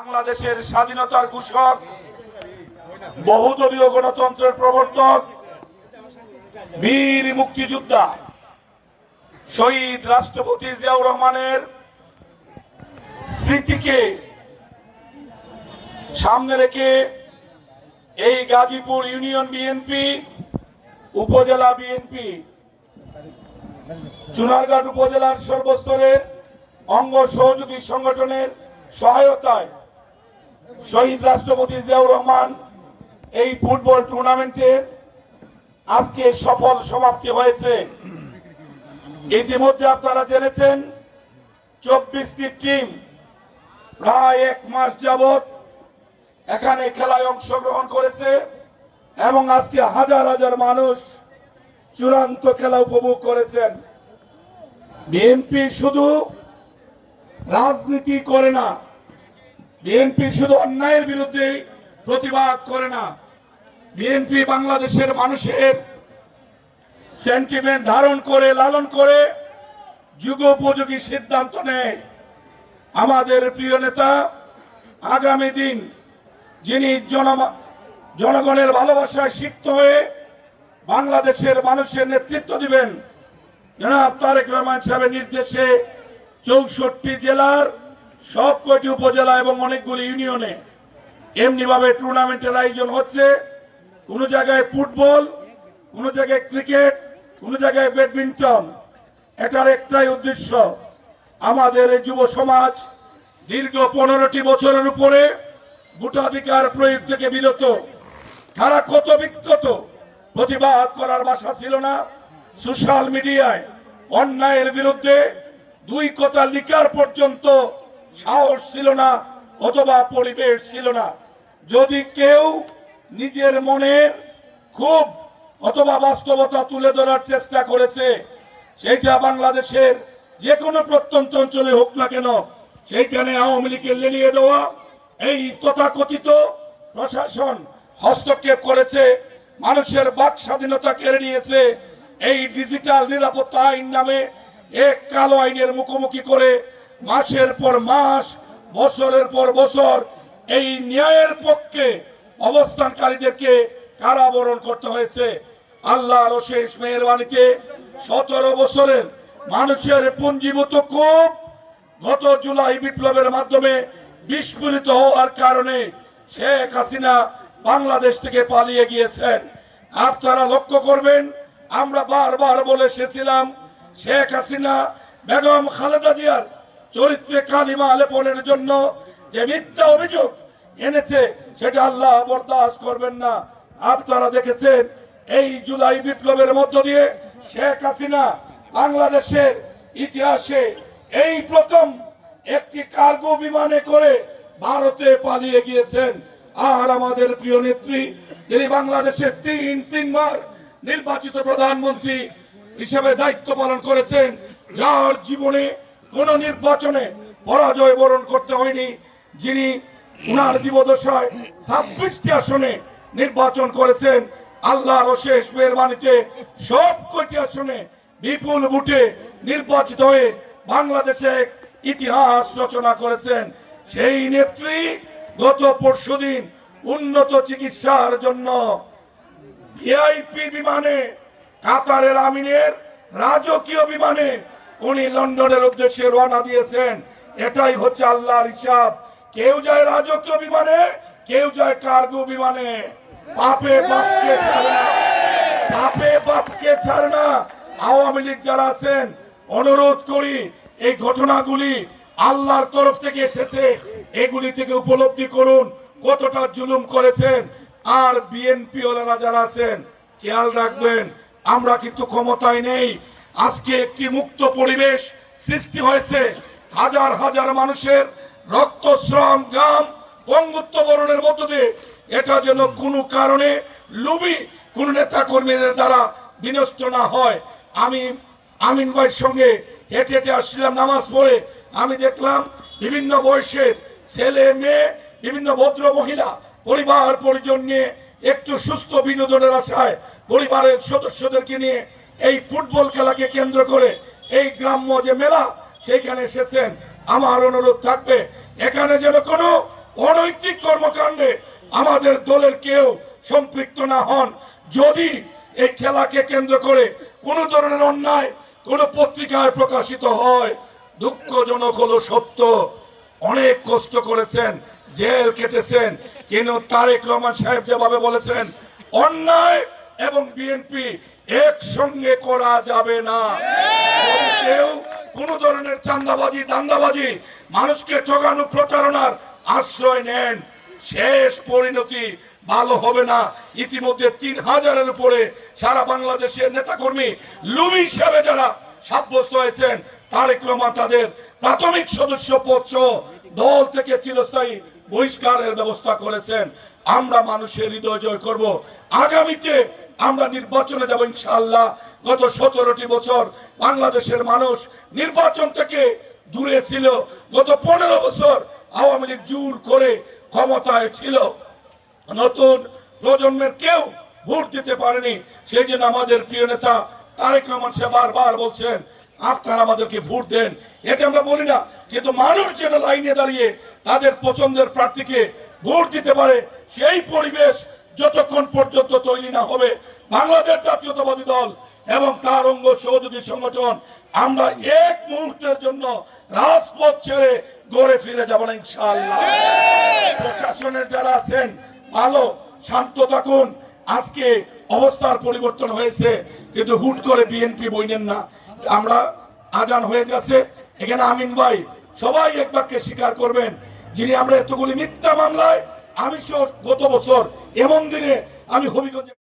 বাংলাদেশের স্বাধীনতার ঘোষক, বহুদলীয় গণতন্ত্রের প্রবর্তক, বীর মুক্তিযোদ্ধা, শহীদ রাষ্ট্রপতি জিয়াউর রহমানের স্মৃতিকে সামনে রেখে এই গাজীপুর ইউনিয়ন বিএনপি, উপজেলা বিএনপি চুনারঘাট উপজেলার সর্বস্তরের অঙ্গ সহযোগী সংগঠনের সহায়তায় শহীদ রাষ্ট্রপতি জিয়াউর রহমান, এই ফুটবল টুর্নামেন্টের আজকে সফল সমাপ্তি হয়েছে। ইতিমধ্যে আপনারা জেনেছেন, চব্বিশটি টিম প্রায় এক মাস যাবত এখানে খেলায় অংশগ্রহণ করেছে এবং আজকে হাজার হাজার মানুষ চূড়ান্ত খেলা উপভোগ করেছেন। বিএনপি শুধু রাজনীতি করে না বিএনপি শুধু অন্যায়ের বিরুদ্ধে প্রতিবাদ করে না, বিএনপি বাংলাদেশের মানুষের সেন্টিমেন্ট ধারণ করে, লালন করে, যুগোপযোগী সিদ্ধান্ত নেয়। আমাদের প্রিয় নেতা আগামী দিন, যিনি জনগণের ভালোবাসায় সিক্ত হয়ে বাংলাদেশের মানুষের নেতৃত্ব দিবেন, জনাব তারেক রহমান সাহেবের নির্দেশে চৌষট্টি জেলার সব কয়টি উপজেলা এবং অনেকগুলি ইউনিয়নে এমনি ভাবে টুর্নামেন্টের আয়োজন হচ্ছে। কোন জায়গায় ফুটবল, কোন জায়গায় ক্রিকেট, কোন জায়গায় ব্যাডমিন্টন। এটার একটাই উদ্দেশ্য আমাদের এই যুব সমাজ দীর্ঘ পনেরোটি বছরের উপরে ভোটাধিকার প্রয়োগ থেকে বিরত। তারা কত বিক্ষত, প্রতিবাদ করার বাসা ছিল না। সোশ্যাল মিডিয়ায় অন্যায়ের বিরুদ্ধে দুই কথা লিখার পর্যন্ত সাহস ছিল না, অথবা পরিবেশ ছিল না। যদি কেউ নিজের মনের খুব অথবা বাস্তবতা তুলে ধরার চেষ্টা করেছে, সেইটা বাংলাদেশের যে কোনো প্রত্যন্ত অঞ্চলে হোক না কেন, সেইখানে আওয়ামী লীগের লেলিয়ে দেওয়া, এই তথাকথিত প্রশাসন হস্তক্ষেপ করেছে, মানুষের বাক স্বাধীনতা কেড়ে নিয়েছে, এই ডিজিটাল নিরাপত্তা আইন নামে এক কালো আইনের মুখোমুখি করে মাসের পর মাস, বছরের পর বছর এই ন্যায়ের পক্ষে অবস্থানকারীদেরকে কারাবরণ করতে হয়েছে। আল্লাহর অশেষ মেহরবানিতে সতেরো বছরের মানুষের পুঞ্জীভূত খুব গত জুলাই বিপ্লবের মাধ্যমে বিস্ফোরিত হওয়ার কারণে শেখ হাসিনা বাংলাদেশ থেকে পালিয়ে গিয়েছেন। আপনারা লক্ষ্য করবেন, আমরা বারবার বলে এসেছিলাম, শেখ হাসিনা বেগম খালেদা জিয়ার চরিত্রে কালিমা লেপনের জন্য যে মিথ্যা অভিযোগ এনেছে, সেটা আল্লাহ বরদাস্ত করবেন না। আপনারা দেখেছেন, এই জুলাই বিপ্লবের মধ্য দিয়ে শেখ হাসিনা বাংলাদেশের ইতিহাসে এই প্রথম একটি কার্গো বিমানে করে ভারতে পালিয়ে গিয়েছেন। আর আমাদের প্রিয় নেত্রী, তিনি বাংলাদেশের তিন, তিনবার নির্বাচিত প্রধানমন্ত্রী হিসেবে দায়িত্ব পালন করেছেন, যার জীবনে কোন নির্বাচনে পরাজয় বরণ করতে হয়নি, যিনি উনার জীবদশায় ছাব্বিশটি আসনে নির্বাচন করেছেন, আল্লাহর অশেষ মেহরবানিতে সব কয়টি আসনে বিপুল ভোটে নির্বাচিত হয়ে বাংলাদেশে ইতিহাস রচনা করেছেন। সেই নেত্রী গত পরশুদিন উন্নত চিকিৎসার জন্য ভিআইপি বিমানে কাতারের আমিনের রাজকীয় বিমানে উনি লন্ডনের উদ্দেশ্যে রওনা দিয়েছেন। এটাই হচ্ছে আল্লাহর হিসাব। কেউ যায় রাজকীয় বিমানে, কেউ যায় কার্গো বিমানে। পাপে বাপকে ছাড়ে পাপে বাপকে ছাড়ে না। আওয়ামী লীগ যারা আছেন, অনুরোধ করি এই ঘটনাগুলি আল্লাহর তরফ থেকে এসেছে। এগুলি থেকে উপলব্ধি করুন। কতটা জুলুম করেছেন। আর বিএনপি ওলারা যারা আছেন, খেয়াল রাখবেন, আমরা কিন্তু ক্ষমতায় নেই। আজকে একটি মুক্ত পরিবেশ সৃষ্টি হয়েছে। হাজার হাজার মানুষের রক্ত, শ্রম গাম বঙ্গুত্ব বরণের মধ্য দিয়ে। এটা যেন কোনো কারণে লুবি কোন নেতা কর্মীদের দ্বারা বিনষ্ট না হয়। আমি আমিন ভাইয়ের সঙ্গে হেঁটে হেঁটে আসছিলাম নামাজ পড়ে। আমি দেখলাম বিভিন্ন বয়সের ছেলে, মেয়ে, বিভিন্ন ভদ্র মহিলা পরিবার পরিজন নিয়ে একটু সুস্থ বিনোদনের আশায় পরিবারের সদস্যদেরকে নিয়ে এই ফুটবল খেলাকে কেন্দ্র করে এই গ্রাম্য যে মেলা, সেইখানে এসেছেন। আমার অনুরোধ থাকবে, এখানে যেন কোনো অনৈতিক কর্মকাণ্ডে আমাদের দলের কেউ সম্পৃক্ত না হন। যদি এই খেলাকে কেন্দ্র করে কোনো ধরনের অন্যায়, কোনো পত্রিকায় প্রকাশিত হয়, দুঃখজনক হলো সত্য। অনেক কষ্ট করেছেন, জেল কেটেছেন। কিন্তু তারেক রহমান সাহেব যেভাবে বলেছেন, অন্যায় এবং বিএনপি একসঙ্গে করা যাবে না। কেউ, কোন ধরনের চান্দাবাজি দান্দাবাজি মানুষকে ঠকানো, প্রতারণার আশ্রয় নেন। শেষ পরিণতি ভালো হবে না। ইতিমধ্যে তিন হাজারের উপরে সারা বাংলাদেশের নেতাকর্মী লুবি হিসাবে যারা সাব্যস্ত হয়েছেন, তারেক রহমান তাদের প্রাথমিক সদস্য পদ দল থেকে চিরস্থায়ী বহিষ্কারের ব্যবস্থা করেছেন। আমরা মানুষের হৃদয় জয় করব। আগামীতে আমরা নির্বাচনে যাব ইনশাআল্লাহ। গত সতেরোটি বছর বাংলাদেশের মানুষ নির্বাচন থেকে দূরে ছিল। গত পনেরো বছর আওয়ামী লীগ জোর করে ক্ষমতায় ছিল। নতুন প্রজন্মের কেউ ভোট দিতে পারেনি। সেই জন্য আমাদের প্রিয় নেতা তারেক রহমান সাহেব বারবার বলছেন, আপনারা আমাদেরকে ভোট দেন। এটা আমরা বলি না, কিন্তু মানুষ যেন লাইনে দাঁড়িয়ে তাদের পছন্দের প্রার্থীকে ভোট দিতে পারে, সেই পরিবেশ যতক্ষণ পর্যন্ত তৈরি না হবে বাংলাদেশ জাতীয়তাবাদী দল এবং তার অঙ্গ সহযোগী সংগঠন আমরা এক মুহূর্তের জন্য রাজপথ ছেড়ে গড়ে ফিরে যাব না ইনশাআল্লাহ। প্রশাসনের যারা আছেন ভালো শান্ত থাকুন। আজকে অবস্থার পরিবর্তন হয়েছে কিন্তু হুট করে বিএনপি বইনেন না। আমরা আজান হয়ে গেছে। এখানে আমিন ভাই সবাই এক বাক্যে স্বীকার করবেন যিনি আমরা এতগুলি মিথ্যা মামলায় আমি গত বছর এমন দিনে আমি হবিগঞ্জে